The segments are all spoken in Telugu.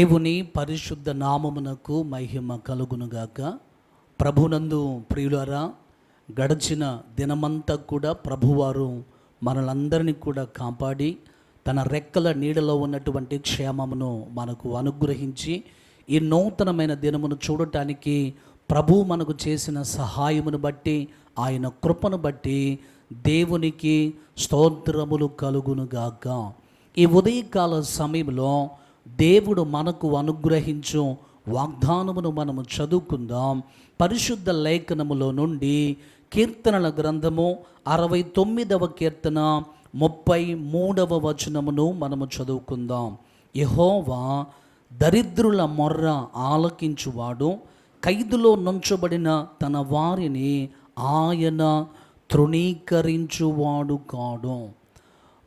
దేవుని పరిశుద్ధ నామమునకు మహిమ కలుగునుగాక. ప్రభునందు ప్రియులారా గడిచిన దినమంతా కూడా ప్రభువారు మనలందరినీ కూడా కాపాడి తన రెక్కల నీడలో ఉన్నటువంటి క్షేమమును మనకు అనుగ్రహించి ఈ నూతనమైన దినమును చూడటానికి ప్రభు మనకు చేసిన సహాయమును బట్టి ఆయన కృపను బట్టి దేవునికి స్తోత్రములు కలుగునుగాక. ఈ ఉదయకాల సమయంలో దేవుడు మనకు అనుగ్రహించు వాగ్దానమును మనము చదువుకుందాం. పరిశుద్ధ లేఖనములో నుండి కీర్తనల గ్రంథము అరవై తొమ్మిదవ కీర్తన ముప్పై మూడవ వచనమును మనము చదువుకుందాం. యహోవా దరిద్రుల మొర్ర ఆలకించువాడు ఖైదులో నుంచబడిన తన వారిని ఆయన తృణీకరించువాడు కాడు.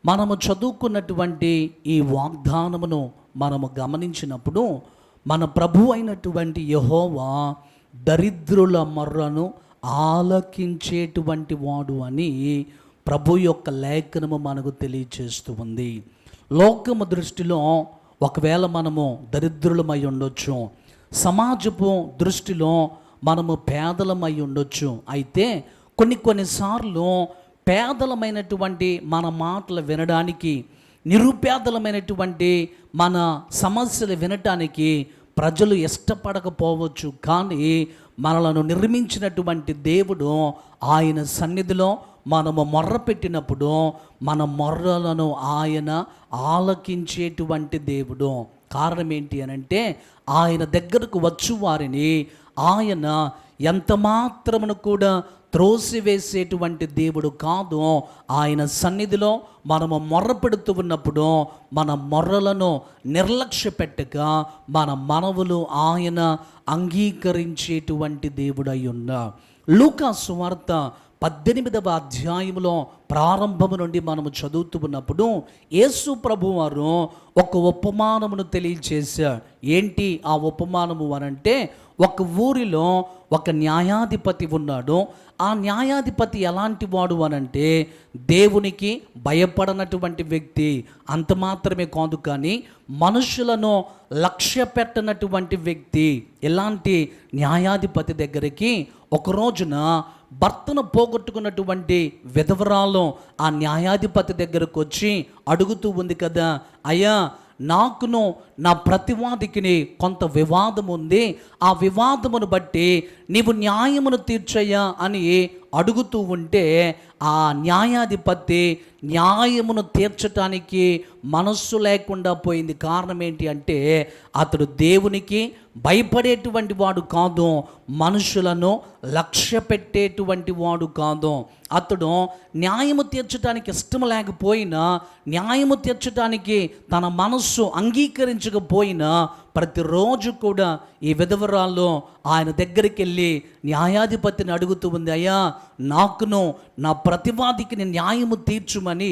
మనము చదువుకున్నటువంటి ఈ వాగ్దానమును మనము గమనించినప్పుడు మన ప్రభు అయినటువంటి యహోవా దరిద్రుల మర్రను ఆలకించేటువంటి వాడు అని ప్రభు యొక్క లేఖనము మనకు తెలియచేస్తూ ఉంది. లోకము దృష్టిలో ఒకవేళ మనము దరిద్రులమై ఉండొచ్చు సమాజపు దృష్టిలో మనము పేదలమై ఉండొచ్చు అయితే కొన్ని కొన్నిసార్లు పేదలమైనటువంటి మన మాటలు వినడానికి నిరుపేదలమైనటువంటి మన సమస్యలు వినటానికి ప్రజలు ఇష్టపడకపోవచ్చు కానీ మనలను నిర్మించినటువంటి దేవుడు ఆయన సన్నిధిలో మనము మొర్ర పెట్టినప్పుడు మన మొర్రలను ఆయన ఆలకించేటువంటి దేవుడు. కారణం ఏంటి అని అంటే ఆయన దగ్గరకు వచ్చు వారిని ఆయన ఎంత మాత్రమును కూడా త్రోసివేసేటువంటి దేవుడు కాదు. ఆయన సన్నిధిలో మనము మొర్ర పెడుతూ ఉన్నప్పుడు మన మొర్రలను నిర్లక్ష్య పెట్టక మన మనవులు ఆయన అంగీకరించేటువంటి దేవుడై ఉన్నా లూకా సువార్త పద్దెనిమిదవ అధ్యాయంలో ప్రారంభము నుండి మనము చదువుతూ ఉన్నప్పుడు యేసు ప్రభు వారు ఒక ఉపమానమును తెలియచేశారు. ఏంటి ఆ ఉపమానము అనంటే ఒక ఊరిలో ఒక న్యాయాధిపతి ఉన్నాడు. ఆ న్యాయాధిపతి ఎలాంటి వాడు అనంటే దేవునికి భయపడనటువంటి వ్యక్తి. అంత మాత్రమే కాదు కానీ మనుషులను లక్ష్య పెట్టనటువంటి వ్యక్తి. ఎలాంటి న్యాయాధిపతి దగ్గరికి ఒక రోజున భర్తను పోగొట్టుకున్నటువంటి విధవరాలు ఆ న్యాయాధిపతి దగ్గరకు వచ్చి అడుగుతూ ఉంది కదా అయ్యా నాకును నా ప్రతివాదికిని కొంత వివాదం ఉంది ఆ వివాదమును బట్టి నీవు న్యాయమును తీర్చయ్యా అని అడుగుతూ ఉంటే ఆ న్యాయాధిపతి న్యాయమును తీర్చటానికి మనస్సు లేకుండా పోయింది. కారణం ఏంటి అంటే అతడు దేవునికి భయపడేటువంటి వాడు కాదు మనుషులను లక్ష్య పెట్టేటువంటి వాడు కాదు. అతడు న్యాయము తీర్చడానికి ఇష్టం లేకపోయినా న్యాయము తీర్చడానికి తన మనస్సు అంగీకరించకపోయినా ప్రతిరోజు కూడా ఈ విధవరాల్లో ఆయన దగ్గరికి వెళ్ళి న్యాయాధిపతిని అడుగుతూ ఉంది అయ్యా నాకును నా ప్రతివాదికి న్యాయము తీర్చుమని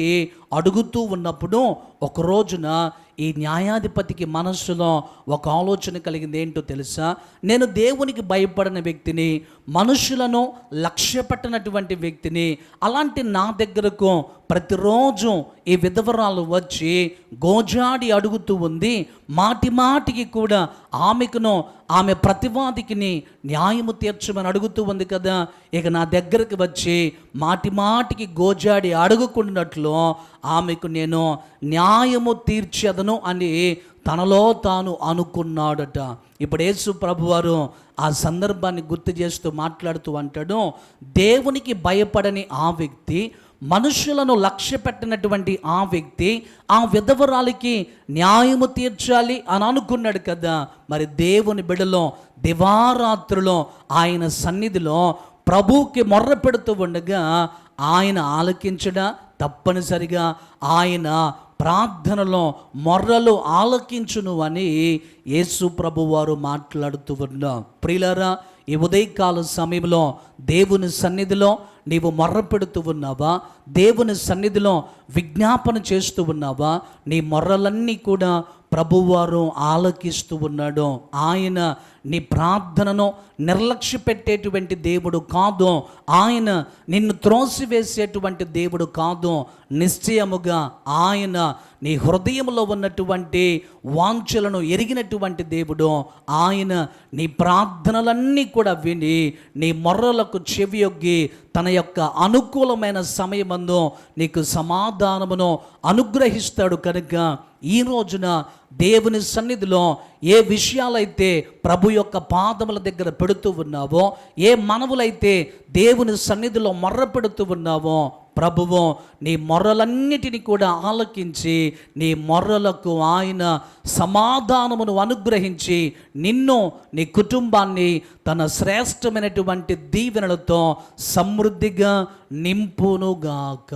అడుగుతూ ఉన్నప్పుడు ఒక రోజున ఈ న్యాయాధిపతికి మనస్సులో ఒక ఆలోచన కలిగింది. ఏంటో తెలుసా? నేను దేవునికి భయపడిన వ్యక్తిని మనుషులను లక్ష్యపెట్టనటువంటి వ్యక్తిని అలాంటి నా దగ్గరకు ప్రతిరోజు ఈ విధవరాలు వచ్చి గోజాడి అడుగుతూ ఉంది. మాటి మాటికి కూడా ఆమెకును ఆమె ప్రతివాదికిని న్యాయము తీర్చమని అడుగుతూ ఉంది కదా. ఇక నా దగ్గరకు వచ్చి మాటి మాటికి గోజాడి అడుగుకున్నట్లు ఆమెకు నేను న్యాయము తీర్చేదను అని తనలో తాను అనుకున్నాడట. ఇప్పుడు యేసు ప్రభువారు ఆ సందర్భాన్ని గుర్తు చేస్తూ మాట్లాడుతూ అంటాడు దేవునికి భయపడని ఆ వ్యక్తి మనుషులను లక్ష్య పెట్టినటువంటి ఆ వ్యక్తి ఆ విధవరాలికి న్యాయము తీర్చాలి అని అనుకున్నాడు కదా. మరి దేవుని బిడలో దివారాత్రులో ఆయన సన్నిధిలో ప్రభువుకి మొర్ర పెడుతూ ఉండగా ఆయన ఆలకించడా? తప్పనిసరిగా ఆయన ప్రార్థనలో మొర్రలు ఆలకించును అని యేసు ప్రభు వారు మాట్లాడుతూ ఉన్నా ప్రియులరా ఈ ఉదయకాల సమయంలో దేవుని సన్నిధిలో నీవు మొర్ర పెడుతూ ఉన్నావా? దేవుని సన్నిధిలో విజ్ఞాపన చేస్తూ ఉన్నావా? నీ మొర్రలన్నీ కూడా ప్రభువారు ఆలకిస్తూ ఉన్నాడు. ఆయన నీ ప్రార్థనను నిర్లక్ష్య పెట్టేటువంటి దేవుడు కాదు. ఆయన నిన్ను త్రోసివేసేటువంటి దేవుడు కాదు. నిశ్చయముగా ఆయన నీ హృదయంలో ఉన్నటువంటి వాంఛలను ఎరిగినటువంటి దేవుడు. ఆయన నీ ప్రార్థనలన్నీ కూడా విని నీ మొర్రలకు చెవియొగ్గి తన యొక్క అనుకూలమైన సమయమందు నీకు సమాధానమును అనుగ్రహిస్తాడు కనుక ఈ రోజున దేవుని సన్నిధిలో ఏ విషయాలైతే ప్రభు యొక్క పాదముల దగ్గర పెడుతూ ఉన్నావో ఏ మనవులైతే దేవుని సన్నిధిలో మొర్ర పెడుతూ ఉన్నావో ప్రభువు నీ మొర్రలన్నిటిని కూడా ఆలకించి నీ మొర్రలకు ఆయన సమాధానమును అనుగ్రహించి నిన్ను నీ కుటుంబాన్ని తన శ్రేష్టమైనటువంటి దీవెనలతో సమృద్ధిగా నింపునుగాక.